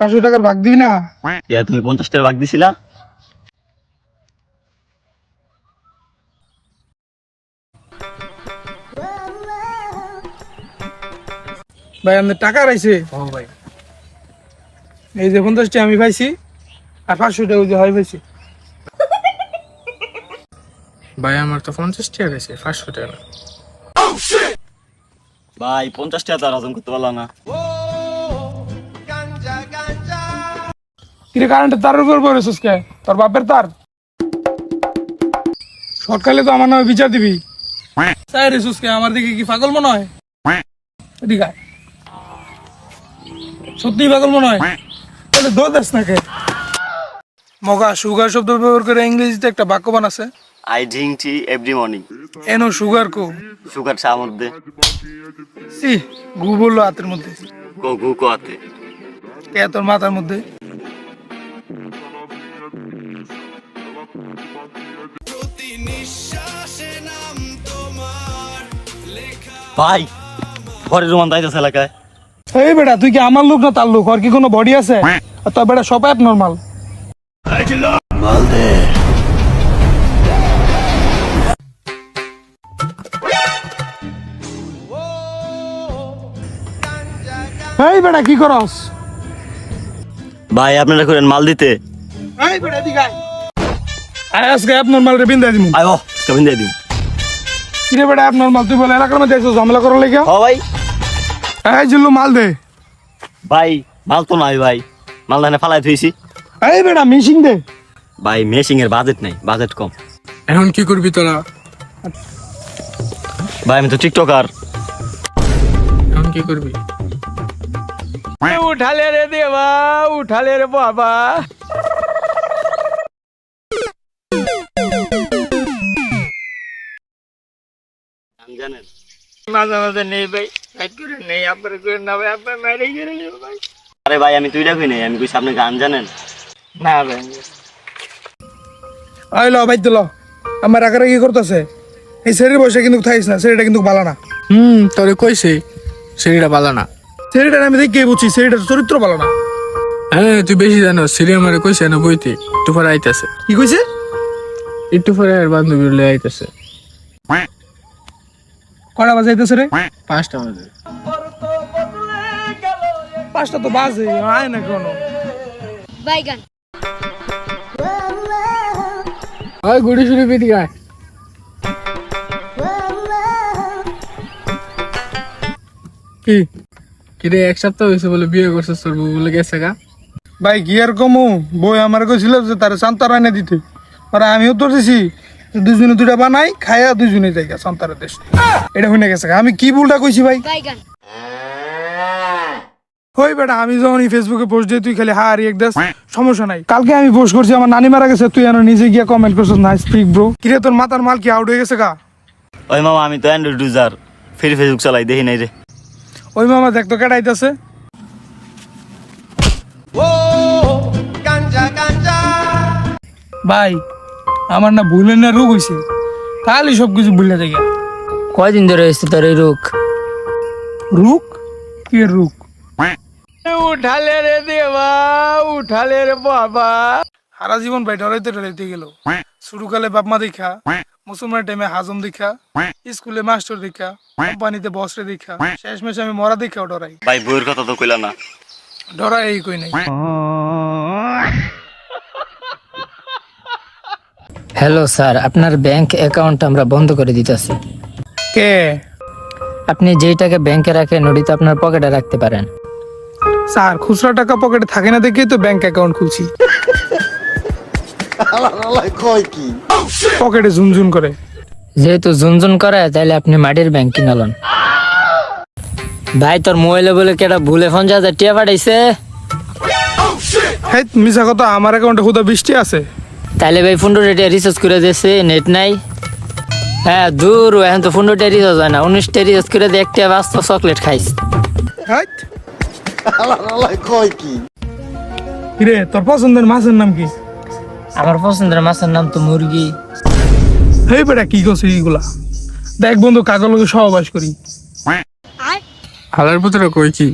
পাঁচশো টাকার ভাগ দিবি না? ইয়া তুমি পঞ্চাশ টাকা ভাগ দিছিলা? ভাই আমাদের টাকা রাইছে ভাই। এই যে পঞ্চাশটি আমি পাইছি আর পাঁচশো টাকা ওই যে হয় পাইছি। ভাই আমার তো পঞ্চাশ টাকা গেছে পাঁচশো টাকা ভাই পঞ্চাশ টাকা তো আর হজম করতে পারলাম না। কিরে কারেন্টের তার উপর পড়েছিস কে? তোর বাপের তার? সকালে তো আমার নামে বিচার দিবি। তাই রে সুস্কে আমার দিকে কি পাগল মনে হয়? এদিকে সত্যি পাগল মনে হয়? তাহলে দো দেশ না কে? মগা সুগার শব্দ ব্যবহার করে ইংরেজিতে একটা বাক্য বানাছে। I drink tea every morning এনো সুগার কো? সুগার চা মধ্যে। সি গু বলল হাতের মধ্যে। কো গু কোয়াতে কে তোর মাথার মধ্যে? ভাই ঘরের রুমান দাইতেছে এলাকায়। এই বেটা তুই কি আমার লোক না তার লোক? আর কি কোনো বডি আছে? আর তোর বেটা সব অ্যাপ নর্মাল এই বেটা কি করস? ভাই আপনারা করেন মাল দিতে। এই বেটা দিকে আয়। আয় আজকে অ্যাপ নর্মাল রে বিন্দা দিমু। আয় ও কেমন দিয়ে দিন কিরে বেটা অ্যাপ নর্মাল তুই বলে এলাকার মধ্যে একটু ঝামেলা করার লেগে? ও ভাই। এই জিল্লু মাল দে। ভাই মাল তো নাই ভাই। মাল ধানে ফালাই থুইছি। এই বেটা মিশিং দে। ভাই মেশিং এর বাজেট নাই বাজেট কম। এখন কি করবি তোরা? ভাই আমি তো টিকটকার এখন কি করবি? উঠালে রে দেবা উঠালে রে বাবা। জানেন মাঝে মাঝে নেই ভাই করে নেই আপনার করে না ভাই আপনার মেরে গেলে ভাই। আরে ভাই আমি তুই রাখি নাই? আমি কইছি আপনি গান জানেন? না ভাই আই ল ভাই ল। আমার আগে কি করতেছে? এই শরীর বসে কিন্তু থাইস না শরীরটা কিন্তু ভালো না। হুম তোরে কইছে শরীরটা ভালো না। শরীরটা আমি দেখে বুঝছি শরীরটা চরিত্র ভালো না। হ্যাঁ তুই বেশি জানো সিরিয়া মারে কইছে না বইতে একটু পরে আইতাছে। কি কইছে? একটু পরে আর বান্ধবী লয়ে আইতাছে। কটা বাজাইতেছে রে? পাঁচটা বাজে। পাঁচটা তো বাজে আয় না কোনো। বাইগান ওই গুড়ি শুড়ি পিটি গায় কি? কিরে এক সপ্তাহ হয়েছে বলে বিয়ে করছিস তোর বউ বলে গেছে গা। ভাই কি আর কমু? বই আমার কইছিল যে তার সান্তার আনে দিতে। আর আমিও তো দিছি। দুজনে দুটা বানাই খায়া দুজনে যাই সন্তারের দেশ। এটা হইনা গেছে আমি কি ভুলটা কইছি ভাই? হই বেটা আমি যখন ফেসবুকে পোস্ট দিই তুই খালি হারি এক দাস সমস্যা নাই। কালকে আমি পোস্ট করছি আমার নানি মারা গেছে তুই এনে নিজে গিয়া কমেন্ট করছিস না স্পিক ব্রো কিরে তোর মাথার মাল কি আউট হয়ে গেছে গা? ওই মামা আমি তো অ্যান্ড্রয়েড ইউজার ফ্রি ফেসবুক চালাই দেখি নাই রে। ওই মামা দেখ তো কেটাইতেছে ভাই আমার না ভুলের না রোগ হইছে। তাহলে সব কিছু ভুলে যাই কয়দিন ধরে হয়েছে তোর এই রোগ? রুক কি রুক উঠালে রে দেবা উঠালে রে বাবা। সারা জীবন ভাই ডরাইতে ডরাইতে গেল। শুরুকালে বাপ মা দেখা মুসলমানের টাইমে হাজম দেখা স্কুলে মাস্টার দেখা কোম্পানিতে বসরে দেখা শেষ মেশে আমি মরা দেখাও ডরাই। ভাই বইয়ের কথা তো কইলা না। ডরাই এই কই নাই। হ্যালো স্যার আপনার ব্যাংক অ্যাকাউন্ট আমরা বন্ধ করে দিতেছি। কে? আপনি যেই টাকা ব্যাংকে রাখেন ওটি তো আপনার পকেটে রাখতে পারেন। স্যার খুচরা টাকা পকেটে থাকে না দেখেই তো ব্যাংক অ্যাকাউন্ট খুলছি। পকেটে ঝুনঝুন করে। যেহেতু জুনজুন করে তাহলে আপনি মাটির ব্যাংক কিনালন ভাই তোর মোবাইলে বলে কেটা ভুলে ফোন যা টিয়া পাঠাইছে? হ্যাঁ মিশা কথা আমার অ্যাকাউন্টে হুদা বৃষ্টি আছে। তাহলে ভাই ফোনটা রিচার্জ করে দিয়েছে নেট নাই। হ্যাঁ দূর এখন তো ফোনটা রিচার্জ হয় না। উনিশটা রিচার্জ করে দিয়ে একটা বাস্ত চকলেট খাইস হ্যাঁ কিরে তোর পছন্দের মাছের নাম কি? আমার পছন্দের মাছের নাম তো মুরগি। হেই বেটা কি করছিস এইগুলা দেখ বন্ধু কাগজ লোকে সহবাস করি। হালার পুত্র কই কি?